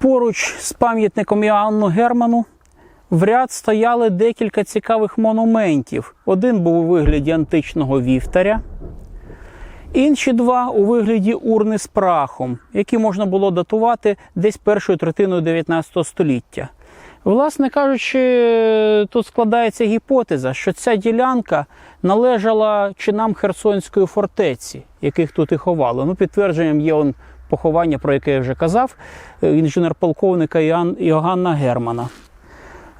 Поруч з пам'ятником Іоанну Герману в ряд стояли декілька цікавих монументів. Один був у вигляді античного вівтаря, інші два у вигляді урни з прахом, які можна було датувати десь першою третиною 19 століття. Власне кажучи, тут складається гіпотеза, що ця ділянка належала чинам Херсонської фортеці, яких тут і ховали. Ну, підтвердженням є он поховання, про яке я вже казав, е, інженер-полковника Іоганна Германа.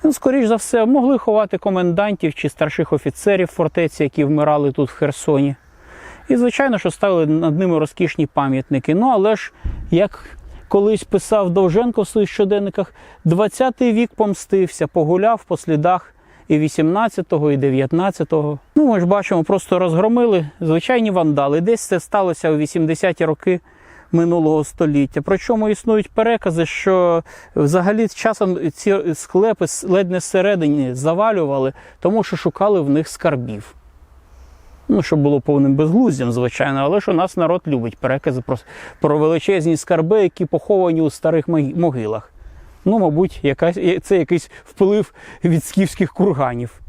Ну, скоріш за все, могли ховати комендантів чи старших офіцерів фортеці, які вмирали тут в Херсоні. І, звичайно, що ставили над ними розкішні пам'ятники. Ну, але ж, як колись писав Довженко в своїх щоденниках, 20-й вік помстився, погуляв по слідах і 18-го, і 19-го. Ну, ми ж бачимо, просто розгромили звичайні вандали. Десь це сталося у 80-ті роки минулого століття. Причому існують перекази, що взагалі часом ці склепи ледь не зсередині завалювали, тому що шукали в них скарбів. Ну, що було повним безглуздям, звичайно, але у нас народ любить перекази про, про величезні скарби, які поховані у старих могилах. Ну, мабуть, якась, це якийсь вплив від скіфських курганів.